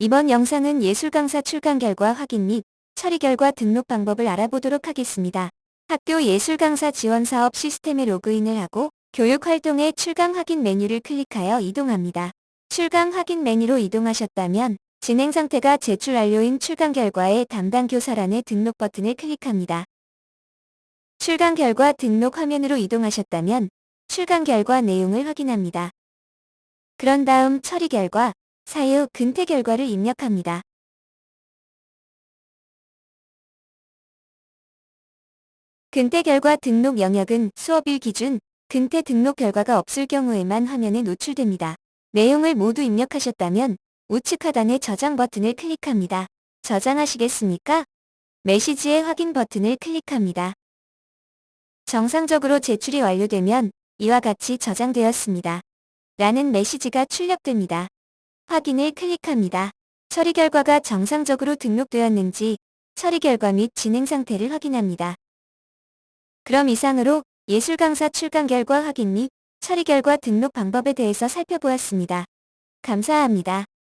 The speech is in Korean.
이번 영상은 예술 강사 출강 결과 확인 및 처리 결과 등록 방법을 알아보도록 하겠습니다. 학교 예술 강사 지원 사업 시스템에 로그인을 하고 교육 활동의 출강 확인 메뉴를 클릭하여 이동합니다. 출강 확인 메뉴로 이동하셨다면 진행 상태가 제출 완료인 출강 결과의 담당 교사란의 등록 버튼을 클릭합니다. 출강 결과 등록 화면으로 이동하셨다면 출강 결과 내용을 확인합니다. 그런 다음 처리 결과, 사유, 근태 결과를 입력합니다. 근태 결과 등록 영역은 수업일 기준 근태 등록 결과가 없을 경우에만 화면에 노출됩니다. 내용을 모두 입력하셨다면 우측 하단의 저장 버튼을 클릭합니다. 저장하시겠습니까? 메시지의 확인 버튼을 클릭합니다. 정상적으로 제출이 완료되면 이와 같이 저장되었습니다. 라는 메시지가 출력됩니다. 확인을 클릭합니다. 처리 결과가 정상적으로 등록되었는지 처리 결과 및 진행 상태를 확인합니다. 그럼 이상으로 예술 강사 출강 결과 확인 및 처리 결과 등록 방법에 대해서 살펴보았습니다. 감사합니다.